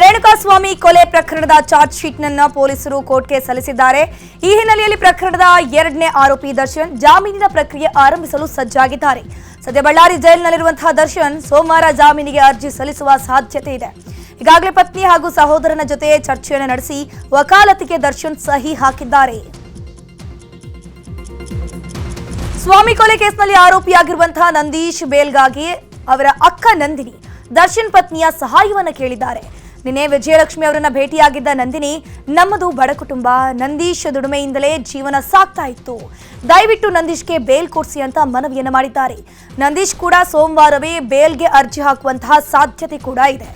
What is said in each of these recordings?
ರೇಣುಕಾಸ್ವಾಮಿ ಕೊಲೆ ಪ್ರಕರಣದ ಚಾರ್ಜ್ ಶೀಟ್ನನ್ನ ಪೊಲೀಸರು ಕೋರ್ಟ್ಗೆ ಸಲ್ಲಿಸಿದ್ದಾರೆ. ಈ ಹಿನ್ನೆಲೆಯಲ್ಲಿ ಪ್ರಕರಣದ ಎರಡನೇ ಆರೋಪಿ ದರ್ಶನ್ ಜಾಮೀನಿನ ಪ್ರಕ್ರಿಯೆ ಆರಂಭಿಸಲು ಸಜ್ಜಾಗಿದ್ದಾರೆ. ಸದ್ಯ ಬಳ್ಳಾರಿ ಜೈಲಿನಲ್ಲಿರುವಂತಹ ದರ್ಶನ್ ಸೋಮವಾರ ಜಾಮೀನಿಗೆ ಅರ್ಜಿ ಸಲ್ಲಿಸುವ ಸಾಧ್ಯತೆ ಇದೆ. ಈಗಾಗಲೇ ಪತ್ನಿ ಹಾಗೂ ಸಹೋದರನ ಜೊತೆ ಚರ್ಚೆಯನ್ನು ನಡೆಸಿ ವಕಾಲತಿಗೆ ದರ್ಶನ್ ಸಹಿ ಹಾಕಿದ್ದಾರೆ. ಸ್ವಾಮಿ ಕೊಲೆ ಕೇಸ್ನಲ್ಲಿ ಆರೋಪಿಯಾಗಿರುವಂತಹ ನಂದೀಶ್ ಬೇಲ್ಗಾಗಿ ಅವರ ಅಕ್ಕ ನಂದಿನಿ ದರ್ಶನ್ ಪತ್ನಿಯ ಸಹಾಯವನ್ನು ಕೇಳಿದ್ದಾರೆ. ನಿನ್ನೆ ವಿಜಯಲಕ್ಷ್ಮಿ ಅವರನ್ನ ಭೇಟಿಯಾಗಿದ್ದ ನಂದಿನಿ, ನಮ್ಮದು ಬಡ ಕುಟುಂಬ, ನಂದೀಶ್ ದುಡಿಮೆಯಿಂದಲೇ ಜೀವನ ಸಾಗ್ತಾ ಇತ್ತು. ದಯವಿಟ್ಟು ನಂದೀಶ್ಗೆ ಬೇಲ್ ಕೊಡಿಸಿ ಅಂತ ಮನವಿಯನ್ನು ಮಾಡಿದ್ದಾರೆ. ನಂದೀಶ್ ಕೂಡ ಸೋಮವಾರವೇ ಬೇಲ್ಗೆ ಅರ್ಜಿ ಹಾಕುವಂತಹ ಸಾಧ್ಯತೆ ಕೂಡ ಇದೆ.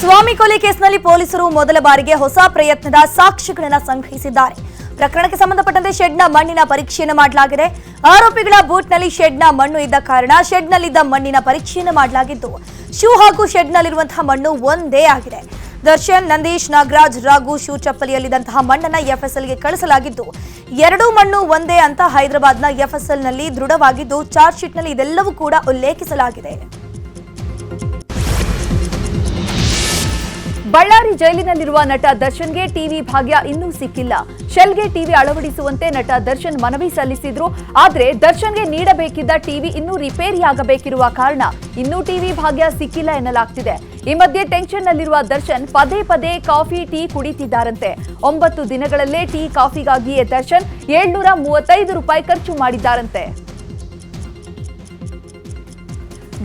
ಸ್ವಾಮಿ ಕೊಲೆ ಕೇಸ್ನಲ್ಲಿ ಪೊಲೀಸರು ಮೊದಲ ಬಾರಿಗೆ ಹೊಸ ಪ್ರಯತ್ನದ ಸಾಕ್ಷಿಗಳನ್ನು ಸಂಗ್ರಹಿಸಿದ್ದಾರೆ. ಪ್ರಕರಣಕ್ಕೆ ಸಂಬಂಧಪಟ್ಟಂತೆ ಶೆಡ್ನ ಮಣ್ಣಿನ ಪರೀಕ್ಷೆಯನ್ನು ಮಾಡಲಾಗಿದೆ. ಆರೋಪಿಗಳ ಬೂಟ್ನಲ್ಲಿ ಶೆಡ್ನ ಮಣ್ಣು ಇದ್ದ ಕಾರಣ ಶೆಡ್ನಲ್ಲಿದ್ದ ಮಣ್ಣಿನ ಪರೀಕ್ಷೆಯನ್ನು ಮಾಡಲಾಗಿದ್ದು ಶೂ ಹಾಗೂ ಶೆಡ್ನಲ್ಲಿರುವಂತಹ ಮಣ್ಣು ಒಂದೇ ಆಗಿದೆ. ದರ್ಶನ್, ನಂದೀಶ್, ನಾಗರಾಜ್, ರಾಘು, ಶೂ ಚಪ್ಪಲಿಯಲ್ಲಿದ್ದಂತಹ ಮಣ್ಣನ್ನ ಎಫ್ಎಸ್ಎಲ್ಗೆ ಕಳಿಸಲಾಗಿದ್ದು ಎರಡೂ ಮಣ್ಣು ಒಂದೇ ಅಂತ ಹೈದರಾಬಾದ್ನ ಎಫ್ಎಸ್ಎಲ್ನಲ್ಲಿ ದೃಢವಾಗಿದ್ದು, ಚಾರ್ಜ್ ಶೀಟ್ನಲ್ಲಿ ಇದೆಲ್ಲವೂ ಕೂಡ ಉಲ್ಲೇಖಿಸಲಾಗಿದೆ. ಬಳ್ಳಾರಿ ಜೈಲಿನಲ್ಲಿರುವ ನಟ ದರ್ಶನ್ಗೆ ಟಿವಿ ಭಾಗ್ಯ ಇನ್ನೂ ಸಿಕ್ಕಿಲ್ಲ. ಶೆಲ್ಗೆ ಟಿವಿ ಅಳವಡಿಸುವಂತೆ ನಟ ದರ್ಶನ್ ಮನವಿ ಸಲ್ಲಿಸಿದ್ರು. ಆದರೆ ದರ್ಶನ್ಗೆ ನೀಡಬೇಕಿದ್ದ ಟಿವಿ ಇನ್ನೂ ರಿಪೇರಿಯಾಗಬೇಕಿರುವ ಕಾರಣ ಇನ್ನೂ ಟಿವಿ ಭಾಗ್ಯ ಸಿಕ್ಕಿಲ್ಲ ಎನ್ನಲಾಗ್ತಿದೆ. ಈ ಮಧ್ಯೆ ಟೆನ್ಷನ್ ನಲ್ಲಿರುವ ದರ್ಶನ್ ಪದೇ ಪದೇ ಕಾಫಿ, ಟೀ ಕುಡಿತಿದ್ದಾರಂತೆ. ಒಂಬತ್ತು ದಿನಗಳಲ್ಲೇ ಟೀ ಕಾಫಿಗಾಗಿಯೇ ದರ್ಶನ್ ಏಳ್ನೂರ ಮೂವತ್ತೈದು ರೂಪಾಯಿ ಖರ್ಚು ಮಾಡಿದ್ದಾರಂತೆ.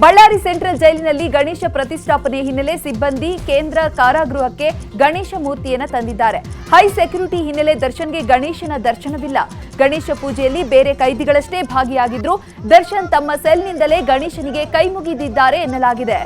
ಬಳ್ಳಾರಿ ಸೆಂಟ್ರಲ್ ಜೈಲಿನಲ್ಲಿ ಗಣೇಶ ಪ್ರತಿಷ್ಠಾಪನೆ ಹಿನ್ನೆಲೆ ಸಿಬ್ಬಂದಿ ಕೇಂದ್ರ ಕಾರಾಗೃಹಕ್ಕೆ ಗಣೇಶ ಮೂರ್ತಿಯನ್ನು ತಂದಿದ್ದಾರೆ. ಹೈ ಸೆಕ್ಯೂರಿಟಿ ಹಿನ್ನೆಲೆ ದರ್ಶನ್ಗೆ ಗಣೇಶನ ದರ್ಶನವಿಲ್ಲ. ಗಣೇಶ ಪೂಜೆಯಲ್ಲಿ ಬೇರೆ ಕೈದಿಗಳಷ್ಟೇ ಭಾಗಿಯಾಗಿದ್ರು. ದರ್ಶನ್ ತಮ್ಮ ಸೆಲ್ನಿಂದಲೇ ಗಣೇಶನಿಗೆ ಕೈ ಮುಗಿದಿದ್ದಾರೆ ಎನ್ನಲಾಗಿದೆ.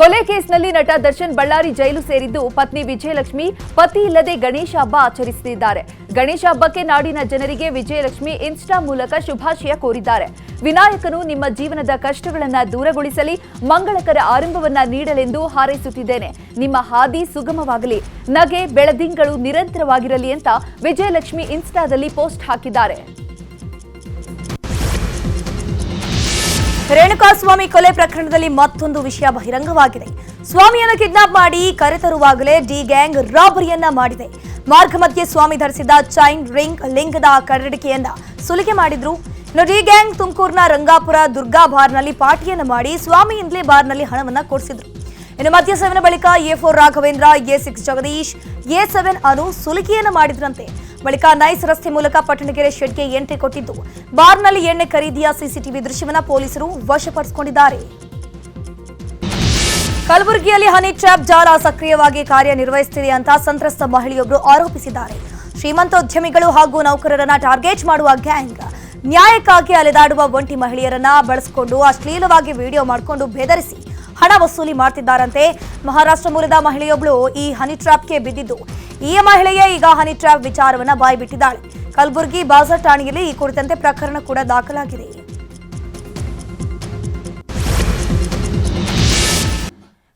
ಕೊಲೆ ಕೇಸ್ನಲ್ಲಿ ನಟ ದರ್ಶನ್ ಬಳ್ಳಾರಿ ಜೈಲು ಸೇರಿದ್ದು ಪತ್ನಿ ವಿಜಯಲಕ್ಷ್ಮಿ, ಪತಿ ಇಲ್ಲದೆ ಗಣೇಶ ಹಬ್ಬ ಆಚರಿಸುತ್ತಿದ್ದಾರೆ ಗಣೇಶ ಹಬ್ಬಕ್ಕೆ ನಾಡಿನ ಜನರಿಗೆ ವಿಜಯಲಕ್ಷ್ಮಿ ಇನ್ಸ್ಟಾ ಮೂಲಕ ಶುಭಾಶಯ ಕೋರಿದ್ದಾರೆ. ವಿನಾಯಕನು ನಿಮ್ಮ ಜೀವನದ ಕಷ್ಟಗಳನ್ನ ದೂರಗೊಳಿಸಲಿ, ಮಂಗಳಕರ ಆರಂಭವನ್ನ ನೀಡಲೆಂದು ಹಾರೈಸುತ್ತಿದ್ದೇನೆ. ನಿಮ್ಮ ಹಾದಿ ಸುಗಮವಾಗಲಿ. ನಗೆ, ಬೆಳದಿಂಗಳು ನಿರಂತರವಾಗಿರಲಿ ಅಂತ ವಿಜಯಲಕ್ಷ್ಮಿ ಇನ್ಸ್ಟಾದಲ್ಲಿ ಪೋಸ್ಟ್ ಹಾಕಿದ್ದಾರೆ. ರೇಣುಕಾಸ್ವಾಮಿ ಕೊಲೆ ಪ್ರಕರಣದಲ್ಲಿ ಮತ್ತೊಂದು ವಿಷಯ ಬಹಿರಂಗವಾಗಿದೆ. ಸ್ವಾಮಿಯನ್ನು ಕಿಡ್ನಾಪ್ ಮಾಡಿ ಕರೆತರುವಾಗಲೇ ಡಿ ಗ್ಯಾಂಗ್ ರಾಬರಿಯನ್ನ ಮಾಡಿದೆ. ಮಾರ್ಗ ಮಧ್ಯೆ ಸ್ವಾಮಿ ಧರಿಸಿದ ಚೈನ್ ರಿಂಗ್ ಲಿಂಗದ ಕರಡಿಕೆಯನ್ನ ಸುಲಿಗೆ ಮಾಡಿದ್ರು. ನೋಡಿ ಗ್ಯಾಂಗ್ ತುಮಕೂರಿನ ರಂಗಾಪುರ ದುರ್ಗಾ ಬಾರ್ನಲ್ಲಿ ಪಾರ್ಟಿಯನ್ನು ಮಾಡಿ ಸ್ವಾಮಿಯಿಂದಲೇ ಬಾರ್ನಲ್ಲಿ ಹಣವನ್ನ ಕೊಡಿಸಿದ್ರು. ಇನ್ನು ಮಧ್ಯ ಸೇವನೆ ಬಳಿಕ A four Raghavendra, A six Jagadeesh, A seven Anu ಸುಲಿಗೆಯನ್ನು ಮಾಡಿದ್ರಂತೆ. ಬಳಿಕ ನೈಸ್ ರಸ್ತೆ ಮೂಲಕ ಪಟ್ಟಣಗೆರೆ ಶೆಡ್ಗೆ ಎಂಟ್ರಿ ಕೊಟ್ಟಿದ್ದು. ಬಾರ್ನಲ್ಲಿ ಎಣ್ಣೆ ಖರೀದಿಯ ಸಿಸಿಟಿವಿ ದೃಶ್ಯವನ್ನ ಪೊಲೀಸರು ವಶಪಡಿಸಿಕೊಂಡಿದ್ದಾರೆ. ಕಲಬುರಗಿಯಲ್ಲಿ ಹನಿ ಟ್ರ್ಯಾಪ್ ಜಾಲ ಸಕ್ರಿಯವಾಗಿ ಕಾರ್ಯನಿರ್ವಹಿಸುತ್ತಿದೆ ಅಂತ ಸಂತ್ರಸ್ತ ಮಹಿಳೆಯೊಬ್ಬರು ಆರೋಪಿಸಿದ್ದಾರೆ. ಶ್ರೀಮಂತೋದ್ಯಮಿಗಳು ಹಾಗೂ ನೌಕರರನ್ನ ಟಾರ್ಗೆಟ್ ಮಾಡುವ ಗ್ಯಾಂಗ್. ನ್ಯಾಯಕ್ಕಾಗಿ ಅಲೆದಾಡುವ ಒಂಟಿ ಮಹಿಳೆಯರನ್ನ ಬಳಸಿಕೊಂಡು ಅಶ್ಲೀಲವಾಗಿ ವಿಡಿಯೋ ಮಾಡಿಕೊಂಡು ಬೆದರಿಸಿ ಹಣ ವಸೂಲಿ ಮಾಡ್ತಿದ್ದಾರಂತೆ. ಮಹಾರಾಷ್ಟ್ರ ಮೂಲದ ಮಹಿಳೆಯೊಬ್ಬಳು ಈ ಹನಿ ಟ್ರ್ಯಾಪ್ಗೆ ಬಿದ್ದಿದ್ದು. ಈ ಮಹಿಳೆಯೇ ಈಗ ಹನಿ ಟ್ರ್ಯಾಪ್ ವಿಚಾರವನ್ನ ಬಾಯ್ಬಿಟ್ಟಿದ್ದಾಳೆ. ಕಲಬುರಗಿ ಬಾಜರ್ ಠಾಣೆಯಲ್ಲಿ ಈ ಕುರಿತಂತೆ ಪ್ರಕರಣ ಕೂಡ ದಾಖಲಾಗಿದೆ.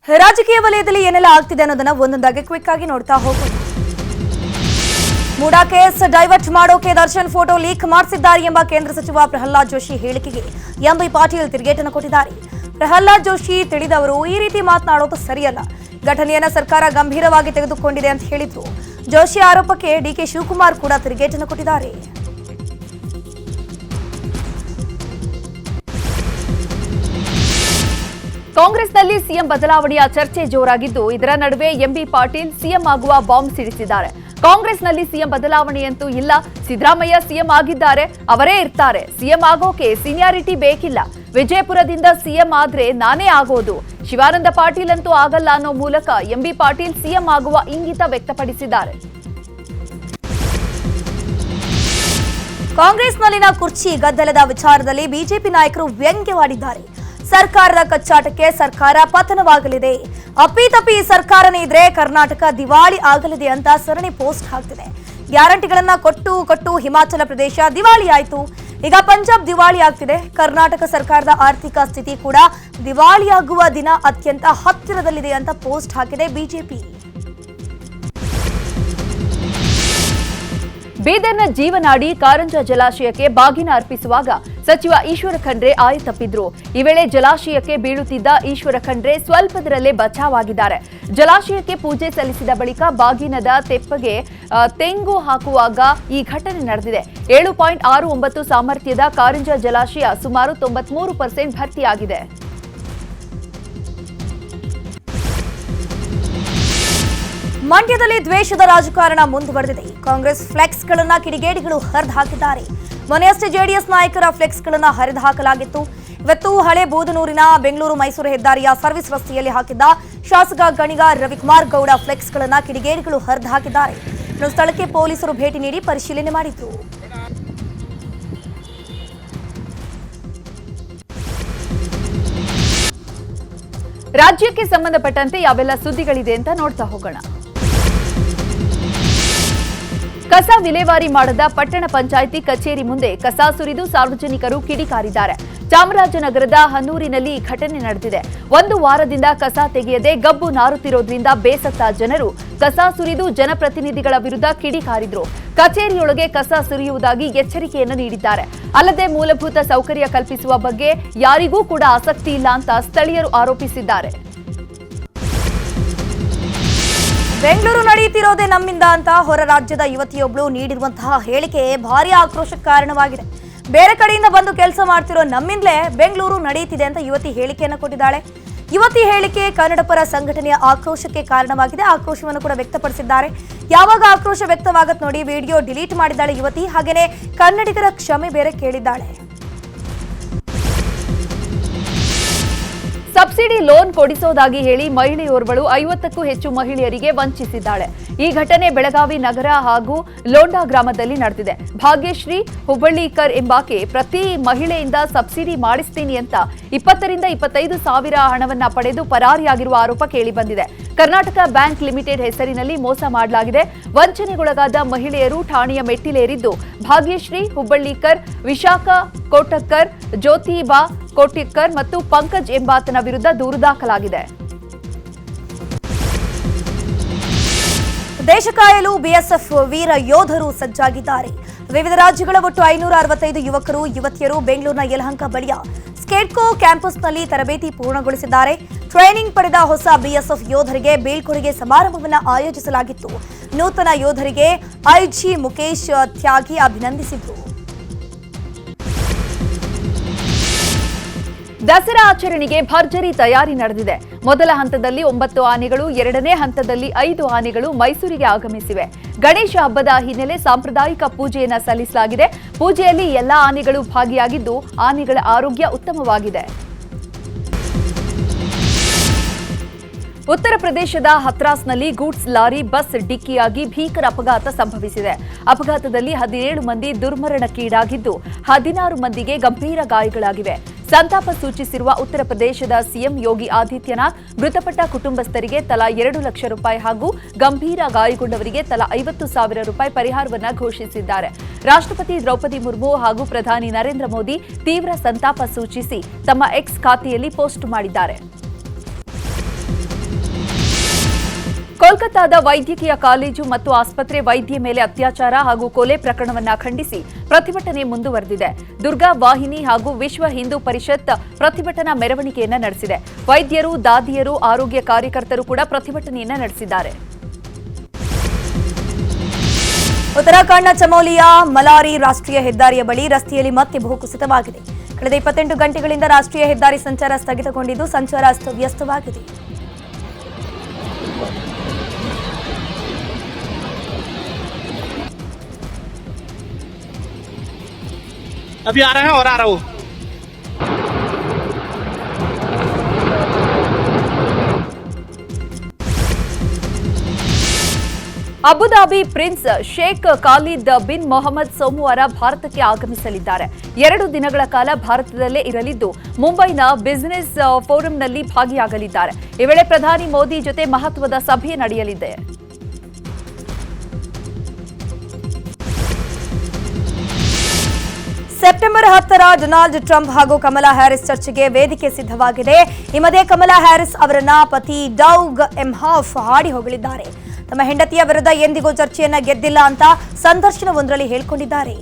ರಾಜಕೀಯ ವಲಯದಲ್ಲಿ ಏನೆಲ್ಲ ಆಗ್ತಿದೆ ಅನ್ನೋದನ್ನ ಒಂದೊಂದಾಗಿ ಕ್ವಿಕ್ ಆಗಿ ನೋಡ್ತಾ ಹೋಗೋಣ. ಮೂಡಾ ಕೇಸ್ ಡೈವರ್ಟ್ ಮಾಡೋಕೆ ದರ್ಶನ್ ಫೋಟೋ ಲೀಕ್ ಮಾಡಿಸಿದ್ದಾರೆ ಎಂಬ ಕೇಂದ್ರ ಸಚಿವ ಪ್ರಹ್ಲಾದ್ ಜೋಶಿ ಹೇಳಿಕೆಗೆ ಎಂಬಿ ಪಾಟೀಲ್ ತಿರುಗೇಟನ್ನು ಕೊಟ್ಟಿದ್ದಾರೆ. ಪ್ರಹ್ಲಾದ್ ಜೋಶಿ ತಿಳಿದವರು ಈ ರೀತಿ ಮಾತನಾಡೋದು ಸರಿಯಲ್ಲ. ಘಟನೆಯನ್ನ ಸರ್ಕಾರ ಗಂಭೀರವಾಗಿ ತೆಗೆದುಕೊಂಡಿದೆ ಅಂತ ಹೇಳಿದ್ರು. ಜೋಶಿ ಆರೋಪಕ್ಕೆ ಡಿಕೆ ಶಿವಕುಮಾರ್ ಕೂಡ ತಿರುಗೇಟನ್ನು ಕೊಟ್ಟಿದ್ದಾರೆ. ಕಾಂಗ್ರೆಸ್ನಲ್ಲಿ ಸಿಎಂ ಬದಲಾವಣೆಯ ಚರ್ಚೆ ಜೋರಾಗಿದ್ದು, ಇದರ ನಡುವೆ ಎಂಬಿ ಪಾಟೀಲ್ ಸಿಎಂ ಆಗುವ ಬಾಂಬ್ ಸಿಡಿಸಿದ್ದಾರೆ. ಕಾಂಗ್ರೆಸ್ನಲ್ಲಿ ಸಿಎಂ ಬದಲಾವಣೆಯಂತೂ ಇಲ್ಲ. ಸಿದ್ದರಾಮಯ್ಯ ಸಿಎಂ ಆಗಿದ್ದಾರೆ, ಅವರೇ ಇರ್ತಾರೆ. ಸಿಎಂ ಆಗೋಕೆ ಸೀನಿಯಾರಿಟಿ ಬೇಕಿಲ್ಲ. ವಿಜಯಪುರದಿಂದ ಸಿಎಂ ಆದ್ರೆ ನಾನೇ ಆಗೋದು. ಶಿವಾನಂದ ಪಾಟೀಲ್ ಅಂತೂ ಆಗಲ್ಲ ಅನ್ನೋ ಮೂಲಕ ಎಂಬಿ ಪಾಟೀಲ್ ಸಿಎಂ ಆಗುವ ಇಂಗಿತ ವ್ಯಕ್ತಪಡಿಸಿದ್ದಾರೆ. ಕಾಂಗ್ರೆಸ್ನಲ್ಲಿನ ಕುರ್ಚಿ ಗದ್ದಲದ ವಿಚಾರದಲ್ಲಿ ಬಿಜೆಪಿ ನಾಯಕರು ವ್ಯಂಗ್ಯವಾಡಿದ್ದಾರೆ. ಸರ್ಕಾರದ ಕಚ್ಚಾಟಕ್ಕೆ ಸರ್ಕಾರ ಪತನವಾಗಲಿದೆ. ಅಪ್ಪಿತಪ್ಪಿ ಸರ್ಕಾರನೇ ಇದ್ರೆ ಕರ್ನಾಟಕ ದಿವಾಳಿ ಆಗಲಿದೆ ಅಂತ ಸರಣಿ ಪೋಸ್ಟ್ ಹಾಕ್ತಿದೆ. ಗ್ಯಾರಂಟಿಗಳನ್ನ ಕೊಟ್ಟು ಕೊಟ್ಟು ಹಿಮಾಚಲ ಪ್ರದೇಶ ದಿವಾಳಿ ಆಯ್ತು. ಈಗ ಪಂಜಾಬ್ ದಿವಾಳಿ ಆಗ್ತಿದೆ. ಕರ್ನಾಟಕ ಸರ್ಕಾರದ ಆರ್ಥಿಕ ಸ್ಥಿತಿ ಕೂಡ ದಿವಾಳಿಯಾಗುವ ದಿನ ಅತ್ಯಂತ ಹತ್ತಿರದಲ್ಲಿದೆ ಅಂತ ಪೋಸ್ಟ್ ಹಾಕಿದೆ ಬಿಜೆಪಿ. ಬೀದರ್ನ ಜೀವನಾಡಿ ಕಾರಂಜ ಜಲಾಶಯಕ್ಕೆ ಬಾಗಿನ ಅರ್ಪಿಸುವಾಗ ಸಚಿವ ಈಶ್ವರ ಖಂಡ್ರೆ ಆಯತಪ್ಪಿದ್ರು ಈ ವೇಳೆ ಜಲಾಶಯಕ್ಕೆ ಬೀಳುತ್ತಿದ್ದ ಈಶ್ವರ ಖಂಡ್ರೆ ಸ್ವಲ್ಪದರಲ್ಲೇ ಬಚಾವಾಗಿದ್ದಾರೆ. ಜಲಾಶಯಕ್ಕೆ ಪೂಜೆ ಸಲ್ಲಿಸಿದ ಬಳಿಕ ಬಾಗಿನದ ತೆಪ್ಪಗೆ ತೆಂಗು ಹಾಕುವಾಗ ಈ ಘಟನೆ ನಡೆದಿದೆ. ಏಳು ಪಾಯಿಂಟ್ ಆರು ಒಂಬತ್ತು ಸಾಮರ್ಥ್ಯದ ಕಾರಂಜ ಜಲಾಶಯ ಸುಮಾರು ತೊಂಬತ್ಮೂರು ಪರ್ಸೆಂಟ್ ಭರ್ತಿಯಾಗಿದೆ. ಮಂಡ್ಯದಲ್ಲಿ ದ್ವೇಷದ ರಾಜಕಾರಣ ಮುಂದುವರೆದಿದೆ. ಕಾಂಗ್ರೆಸ್ ಫ್ಲೆಕ್ಸ್ಗಳನ್ನ ಕಿಡಿಗೇಡಿಗಳು ಹರಿದು ಹಾಕಿದ್ದಾರೆ. ಮೊನ್ನೆಯಷ್ಟೇ ಜೆಡಿಎಸ್ ನಾಯಕರ ಫ್ಲೆಕ್ಸ್ಗಳನ್ನು ಹರಿದು ಹಾಕಲಾಗಿತ್ತು ಇವತ್ತು ಹಳೆ ಬೂದನೂರಿನ ಬೆಂಗಳೂರು ಮೈಸೂರು ಹೆದ್ದಾರಿಯ ಸರ್ವಿಸ್ ರಸ್ತೆಯಲ್ಲಿ ಹಾಕಿದ್ದ ಶಾಸಕ ಗಣಿಗ ರವಿಕುಮಾರ್ ಗೌಡ ಫ್ಲೆಕ್ಸ್ಗಳನ್ನು ಕಿಡಿಗೇಡಿಗಳು ಹರಿದು ಹಾಕಿದ್ದಾರೆ ಸ್ಥಳಕ್ಕೆ ಪೊಲೀಸರು ಭೇಟಿ ನೀಡಿ ಪರಿಶೀಲನೆ ಮಾಡಿದ್ರು. ರಾಜ್ಯಕ್ಕೆ ಸಂಬಂಧಪಟ್ಟಂತೆ ಯಾವೆಲ್ಲ ಸುದ್ದಿಗಳಿದೆ ಅಂತ ನೋಡ್ತಾ ಹೋಗೋಣ. ಕಸ ವಿಲೇವಾರಿ ಮಾಡದ ಪಟ್ಟಣ ಪಂಚಾಯಿತಿ ಕಚೇರಿ ಮುಂದೆ ಕಸ ಸುರಿದು ಸಾರ್ವಜನಿಕರು ಕಿಡಿಕಾರಿದ್ದಾರೆ. ಚಾಮರಾಜನಗರದ ಹನ್ನೂರಿನಲ್ಲಿ ಈ ಘಟನೆ ನಡೆದಿದೆ. ಒಂದು ವಾರದಿಂದ ಕಸ ತೆಗೆಯದೆ ಗಬ್ಬು ನಾರುತ್ತಿರೋದ್ರಿಂದ ಬೇಸತ್ತ ಜನರು ಕಸ ಸುರಿದು ಜನಪ್ರತಿನಿಧಿಗಳ ವಿರುದ್ಧ ಕಿಡಿಕಾರಿದ್ರು. ಕಚೇರಿಯೊಳಗೆ ಕಸ ಸುರಿಯುವುದಾಗಿ ಎಚ್ಚರಿಕೆಯನ್ನು ನೀಡಿದ್ದಾರೆ. ಅಲ್ಲದೆ ಮೂಲಭೂತ ಸೌಕರ್ಯ ಕಲ್ಪಿಸುವ ಬಗ್ಗೆ ಯಾರಿಗೂ ಕೂಡ ಆಸಕ್ತಿ ಇಲ್ಲ ಅಂತ ಸ್ಥಳೀಯರು ಆರೋಪಿಸಿದ್ದಾರೆ. ಬೆಂಗಳೂರು ನಡೆಯುತ್ತಿರೋದೇ ನಮ್ಮಿಂದ ಅಂತ ಹೊರ ರಾಜ್ಯದ ಯುವತಿಯೊಬ್ಬಳು ನೀಡಿರುವಂತಹ ಹೇಳಿಕೆ ಭಾರಿ ಆಕ್ರೋಶಕ್ಕೆ ಕಾರಣವಾಗಿದೆ. ಬೇರೆ ಕಡೆಯಿಂದ ಬಂದು ಕೆಲಸ ಮಾಡ್ತಿರೋ ನಮ್ಮಿಂದಲೇ ಬೆಂಗಳೂರು ನಡೆಯುತ್ತಿದೆ ಅಂತ ಯುವತಿ ಹೇಳಿಕೆಯನ್ನು ಕೊಟ್ಟಿದ್ದಾಳೆ. ಯುವತಿ ಹೇಳಿಕೆ ಕನ್ನಡ ಪರ ಸಂಘಟನೆಯ ಆಕ್ರೋಶಕ್ಕೆ ಕಾರಣವಾಗಿದೆ. ಆಕ್ರೋಶವನ್ನು ಕೂಡ ವ್ಯಕ್ತಪಡಿಸಿದ್ದಾರೆ. ಯಾವಾಗ ಆಕ್ರೋಶ ವ್ಯಕ್ತವಾಗತ್ ನೋಡಿ, ವಿಡಿಯೋ ಡಿಲೀಟ್ ಮಾಡಿದ್ದಾಳೆ ಯುವತಿ. ಹಾಗೆಯೇ ಕನ್ನಡಿಗರ ಕ್ಷಮೆ ಬೇರೆ ಕೇಳಿದ್ದಾಳೆ. ಸಬ್ಸಿಡಿ ಲೋನ್ ಕೊಡಿಸೋದಾಗಿ ಹೇಳಿ ಮಹಿಳೆಯೋರ್ವಳು ಐವತ್ತಕ್ಕೂ ಹೆಚ್ಚು ಮಹಿಳೆಯರಿಗೆ ವಂಚಿಸಿದ್ದಾಳೆ. ಈ ಘಟನೆ ಬೆಳಗಾವಿ ನಗರ ಹಾಗೂ ಲೋಂಡಾ ಗ್ರಾಮದಲ್ಲಿ ನಡೆದಿದೆ. ಭಾಗ್ಯಶ್ರೀ ಹುಬ್ಬಳ್ಳಿಕರ್ ಎಂಬಾಕೆ, ಪ್ರತಿ ಮಹಿಳೆಯಿಂದ ಸಬ್ಸಿಡಿ ಮಾಡಿಸ್ತೀನಿ ಅಂತ ಇಪ್ಪತ್ತರಿಂದ ಇಪ್ಪತ್ತೈದು ಸಾವಿರ ಹಣವನ್ನ ಪಡೆದು ಪರಾರಿಯಾಗಿರುವ ಆರೋಪ ಕೇಳಿಬಂದಿದೆ. ಕರ್ನಾಟಕ ಬ್ಯಾಂಕ್ ಲಿಮಿಟೆಡ್ ಹೆಸರಿನಲ್ಲಿ ಮೋಸ ಮಾಡಲಾಗಿದೆ. ವಂಚನೆಗೊಳಗಾದ ಮಹಿಳೆಯರು ಠಾಣೆಯ ಮೆಟ್ಟಿಲೇರಿದ್ದು. ಭಾಗ್ಯಶ್ರೀ ಹುಬ್ಬಳ್ಳಿಕರ್, ವಿಶಾಖ ಕೋಟಕ್ಕರ್ ಜ್ಯೋತಿಬಾ ಕೋಟಿಕ್ಕರ್ ಮತ್ತು ಪಂಕಜ್ ಎಂಬಾತನ ವಿರುದ್ಧ ದೂರು ದಾಖಲಾಗಿದೆ. ದೇಶ ಕಾಯಲು ಬಿಎಸ್ಎಫ್ ವೀರ ಯೋಧರು ಸಜ್ಜಾಗಿದ್ದಾರೆ. ವಿವಿಧ ರಾಜ್ಯಗಳ ಒಟ್ಟು ಐನೂರ ಅರವತ್ತೈದು ಯುವಕರು, ಯುವತಿಯರು ಬೆಂಗಳೂರಿನ ಯಲಹಂಕ ಬಳಿಯ ಸ್ಕೇಟ್ಕೋ ಕ್ಯಾಂಪಸ್ನಲ್ಲಿ ತರಬೇತಿ ಪೂರ್ಣಗೊಳಿಸಿದ್ದಾರೆ. ಟ್ರೈನಿಂಗ್ ಪಡೆದ ಹೊಸ ಬಿಎಸ್ಎಫ್ ಯೋಧರಿಗೆ ಬೀಳ್ಕೊಡುಗೆ ಸಮಾರಂಭವನ್ನು ಆಯೋಜಿಸಲಾಗಿತ್ತು. ನೂತನ ಯೋಧರಿಗೆ ಐಜಿ ಮುಖೇಶ್ ತ್ಯಾಗಿ ಅಭಿನಂದಿಸಿದ್ರು. ದಸರಾ ಆಚರಣೆಗೆ ಭರ್ಜರಿ ತಯಾರಿ ನಡೆದಿದೆ. ಮೊದಲ ಹಂತದಲ್ಲಿ ಒಂಬತ್ತು ಆನೆಗಳು, ಎರಡನೇ ಹಂತದಲ್ಲಿ ಐದು ಆನೆಗಳು ಮೈಸೂರಿಗೆ ಆಗಮಿಸಿವೆ. ಗಣೇಶ ಹಬ್ಬದ ಹಿನ್ನೆಲೆ ಸಾಂಪ್ರದಾಯಿಕ ಪೂಜೆಯನ್ನು ಸಲ್ಲಿಸಲಾಗಿದೆ. ಪೂಜೆಯಲ್ಲಿ ಎಲ್ಲಾ ಆನೆಗಳು ಭಾಗಿಯಾಗಿದ್ದು, ಆನೆಗಳ ಆರೋಗ್ಯ ಉತ್ತಮವಾಗಿದೆ. ಉತ್ತರ ಪ್ರದೇಶದ ಹತ್ರಾಸ್ನಲ್ಲಿ ಗೂಡ್ಸ್ ಲಾರಿ, ಬಸ್ ಡಿಕ್ಕಿಯಾಗಿ ಭೀಕರ ಅಪಘಾತ ಸಂಭವಿಸಿದೆ. ಅಪಘಾತದಲ್ಲಿ ಹದಿನೇಳು ಮಂದಿ ದುರ್ಮರಣಕ್ಕೀಡಾಗಿದ್ದು, ಹದಿನಾರು ಮಂದಿಗೆ ಗಂಭೀರ ಗಾಯಗಳಾಗಿವೆ. ಸಂತಾಪ ಸೂಚಿಸಿರುವ ಉತ್ತರ ಪ್ರದೇಶದ ಸಿಎಂ ಯೋಗಿ ಆದಿತ್ಯನಾಥ್ ಮೃತಪಟ್ಟ ಕುಟುಂಬಸ್ಥರಿಗೆ ತಲಾ ಎರಡು ಲಕ್ಷ ರೂಪಾಯಿ ಹಾಗೂ ಗಂಭೀರ ಗಾಯಗೊಂಡವರಿಗೆ ತಲಾ ಐವತ್ತು ಸಾವಿರ ರೂಪಾಯಿ ಪರಿಹಾರವನ್ನು ಘೋಷಿಸಿದ್ದಾರೆ. ರಾಷ್ಟ್ರಪತಿ ದ್ರೌಪದಿ ಮುರ್ಮು ಹಾಗೂ ಪ್ರಧಾನಿ ನರೇಂದ್ರ ಮೋದಿ ತೀವ್ರ ಸಂತಾಪ ಸೂಚಿಸಿ ತಮ್ಮ ಎಕ್ಸ್ ಖಾತೆಯಲ್ಲಿ ಪೋಸ್ಟ್ ಮಾಡಿದ್ದಾರೆ. ಕೋಲ್ಕತ್ತಾದ ವೈದ್ಯಕೀಯ ಕಾಲೇಜು ಮತ್ತು ಆಸ್ಪತ್ರೆ ವೈದ್ಯ ಮೇಲೆ ಅತ್ಯಾಚಾರ ಹಾಗೂ ಕೊಲೆ ಪ್ರಕರಣವನ್ನು ಖಂಡಿಸಿ ಪ್ರತಿಭಟನೆ ಮುಂದುವರೆದಿದೆ. ದುರ್ಗಾ ವಾಹಿನಿ ಹಾಗೂ ವಿಶ್ವ ಹಿಂದೂ ಪರಿಷತ್ ಪ್ರತಿಭಟನಾ ಮೆರವಣಿಗೆಯನ್ನು ನಡೆಸಿದೆ. ವೈದ್ಯರು, ದಾದಿಯರು, ಆರೋಗ್ಯ ಕಾರ್ಯಕರ್ತರು ಕೂಡ ಪ್ರತಿಭಟನೆಯನ್ನು ನಡೆಸಿದ್ದಾರೆ. ಉತ್ತರಾಖಂಡ್ನ ಚಮೋಲಿಯ ಮಲಾರಿ ರಾಷ್ಟ್ರೀಯ ಹೆದ್ದಾರಿಯ ಬಳಿ ರಸ್ತೆಯಲ್ಲಿ ಮತ್ತೆ ಭೂಕುಸಿತವಾಗಿದೆ. ಕಳೆದ ಇಪ್ಪತ್ತೆಂಟು ಗಂಟೆಗಳಿಂದ ರಾಷ್ಟ್ರೀಯ ಹೆದ್ದಾರಿ ಸಂಚಾರ ಸ್ಥಗಿತಗೊಂಡಿದ್ದು ಸಂಚಾರ ಅಸ್ತವ್ಯಸ್ತವಾಗಿದೆ. अभी आ रहा है और आ रहा हूँ Abu Dhabi prince Sheikh Khalid bin Mohammed ಸೋಮವಾರ ಭಾರತಕ್ಕೆ ಆಗಮಿಸಲಿದ್ದಾರೆ ಎರಡು ದಿನಗಳ ಕಾಲ ಭಾರತದಲ್ಲೇ ಇರಲಿದ್ದು ಮುಂಬೈನ ಬಿಸಿನೆಸ್ ಫೋರಂನಲ್ಲಿ ಭಾಗಿಯಾಗಲಿದ್ದಾರೆ ಈ ವೇಳೆ ಪ್ರಧಾನಿ ಮೋದಿ ಜೊತೆ ಮಹತ್ವದ ಸಭೆ ನಡೆಯಲಿದೆ ಹತ್ತರ ಡೊನಾಲ್ಡ್ ಟ್ರಂಪ್ ಹಾಗೂ ಕಮಲಾ ಹ್ಯಾರಿಸ್ ಚರ್ಚೆಗೆ ವೇದಿಕೆ ಸಿದ್ಧವಾಗಿದೆ. ಈ ಮಧ್ಯೆ ಕಮಲಾ ಹ್ಯಾರಿಸ್ ಅವರನ್ನ ಪತಿ ಡೌಗ್ ಎಂಹಾಫ್ ಹಾಡಿ ಹೊಗಳಿದ್ದಾರೆ. ತಮ್ಮ ಹೆಂಡತಿಯ ವಿರುದ್ಧ ಎಂದಿಗೂ ಚರ್ಚೆಯನ್ನ ಗೆದ್ದಿಲ್ಲ ಅಂತ ಸಂದರ್ಶನವೊಂದರಲ್ಲಿ ಹೇಳಿಕೊಂಡಿದ್ದಾರೆ.